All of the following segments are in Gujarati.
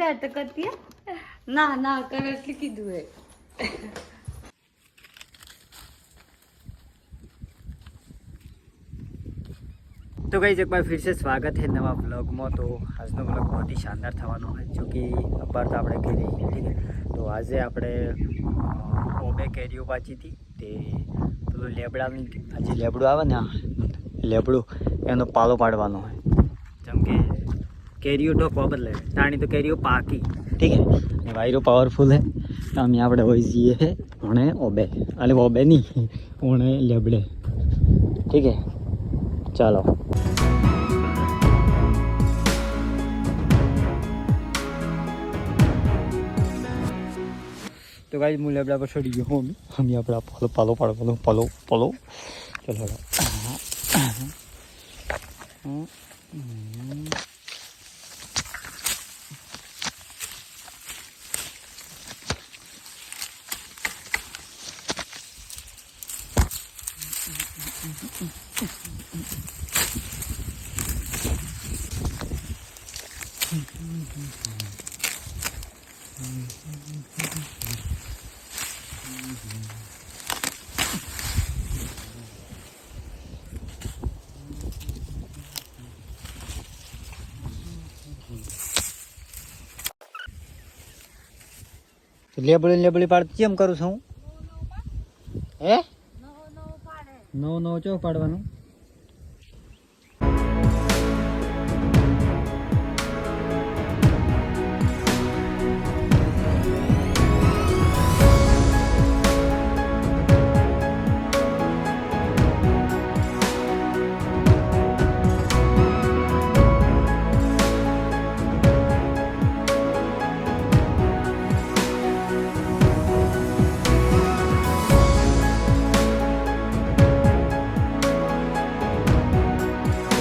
ગયા તો કરતી ના ના કરે એટલે કીધું હે તો કઈ एक बार फिर से स्वागत है नवा ब्लॉग આજનો બ્લોગ बहुत શાનદાર થવાનો છે જો અપાર તો આપણે ઘેરે ઠીક તો આજે આપણે ઓબે કેરીઓ પાછી હતી. તે પેલું લેબડાની આજે લેબડું આવે ને લેબડું એનો પાલો પાડવાનો હોય. જેમ કે કેરીઓ ઢોકવા બદલે ટાણી તો કેરીઓ પાકી. ઠીક અને વાયરો પાવરફુલ હે તો અમે આપણે હોય જઈએ ઓણે ઓબે. અલે ઓબે નહીં ઓણે લેબડે. ઠીક હે ચાલો. તો ગાઈ હું લેબડા પર ચડી ગયો હું અમે આપણે પાલો પાલો પાડવાનો પાલો પાલો ચલો લેબડી લેબડી પાડતી કેમ કરું છું હું? હે? નવો નવ ચો પાડવાનું?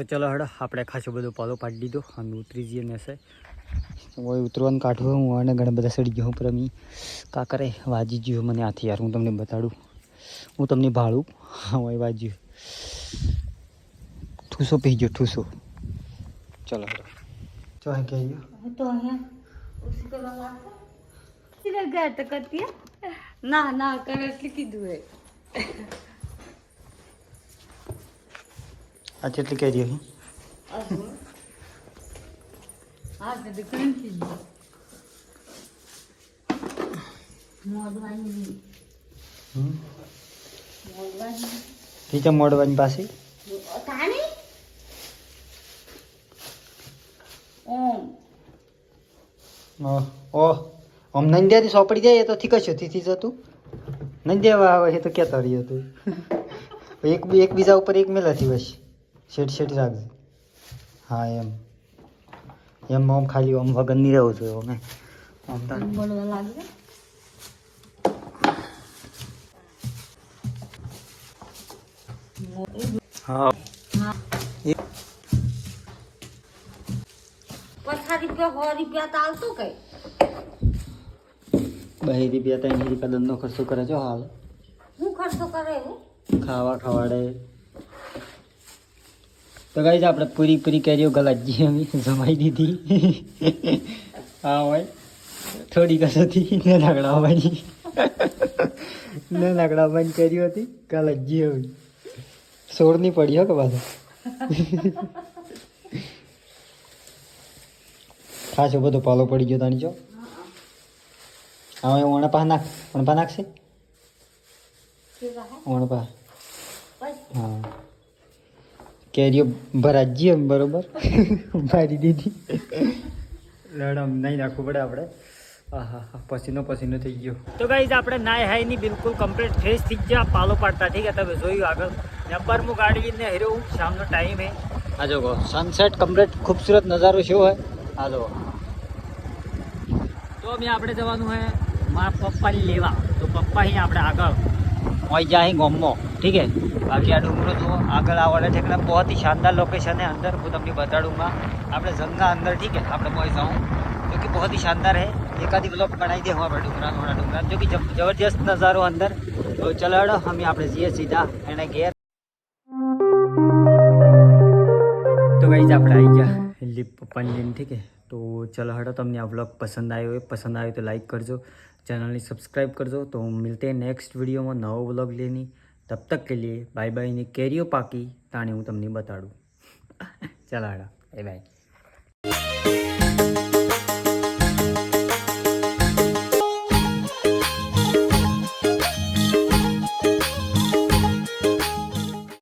ચલો હડ આપણે ખાસો બધો પાલો પાડી દીધો. અને ઉતરી જઈએ ને છે. હોય ઉતરવાનું કાઢવું હું અને ઘણા બધા સડી ગયો પ્રમી અમે કાકરે વાજી ગયો મને આથી યાર હું તમને બતાડું. હું તમને ભાડું હોય વાજી. ઠૂસો પી ગયો ઠૂસો. ચલો હડ. ચો હે કહી ગયો? તો ના ના કરે એટલે કીધું હે. આ જેટલી કહી દો હા તો દુકાનથી મોડવાની પાસે ઓમ નંદ્યાથી સોપડી જાય તો ઠીક જ થી જતું નંદ્યા આવે એ તો કહેતા રહ્યો તું. એક એકબીજા ઉપર એક મેલાથી બસ શેઠ શેઠ રાખજે હા એમ. એમ આમ ખાલી આમ વગર નહીં રહેવું છું અમે આમ તો હા. હા. પચાસ રૂપિયા સો રૂપિયા ચાલતું કઈ? બહી રૂપિયા ત્રણ રૂપિયા દંડનો ખર્ચો કરે છો હાલ. હું ખર્ચો કરે હું ખાવા ખવાડે. તો કઈ આપણે પૂરી પૂરી કેરીઓ ગલાજી અમે. જમાઈ દીધી. હા હોય. થોડી કસોથી હતી. ને લાકડાવાની ને લાકડાવાની કરી હતી. ગલાજી હવે સોળની પડી હો કે પાછો ખાસો બધો પાલો પડી ગયો તાણી જો. હવે ઓણપા નાખ. ઓણપા નાખશે? ઓણપા હા. કેરીઓ ભરાજી એમ બરોબર. મારી દીધી લડમ નહીં નાખવું પડે આપણે. આહા હા પસીનો પસીનો થઈ ગયો. તો ગાઈઝ આપણે નાય હાયની બિલકુલ કમ્પ્લીટ ફ્રેશ થઈ ગયા પાલો પાડતા. ઠીક છે તમે જોયું આગળ. નંબર હું ગાડી ને હેરો શામનો ટાઈમ હે. આ જો સનસેટ કમ્પ્લીટ ખૂબસૂરત નજારો શું હોય આ જો તો અમે આપણે જવાનું હે મારા પપ્પાને લેવા. તો પપ્પા અહીં આપણે આગળ. પહોંચી જાય ગોમમાં. ઠીક હે? બાકી આ ડુંગરો જુઓ આગળ આવડે છે એટલે બહુ શાનદાર લોકેશન હે અંદર. હું તમને બતાડુંગા. આપણે જંગા અંદર, ઠીક હે? આપણે પહોંચી જાઉં. જો કે બહુ ही शानदार है एक आधी ब्लॉक बनाई આપણે ડુંગરા डूंगरा थोड़ा डूंगरा जो कि जबरदस्त नज़ारो अंदर तो चलो हम यहाँ સીધા. એને ઘેર. તો ગઈ આપણે આવી ગયા લીપ પપ્પાની લીમ ઠીક હે? તો ચલો હડો તમને આ વ્લોગ પસંદ આવ્યો પસંદ આવ્યો તો લાઈક કરજો. चैनल सब्सक्राइब कर दो तो हम मिलते हैं नेक्स्ट वीडियो में नवा व्लॉग लेनी तब तक के लिए बाय बाय ने कैरियो पाकी ताने हूँ तमने बताड़ू चला बाय बाय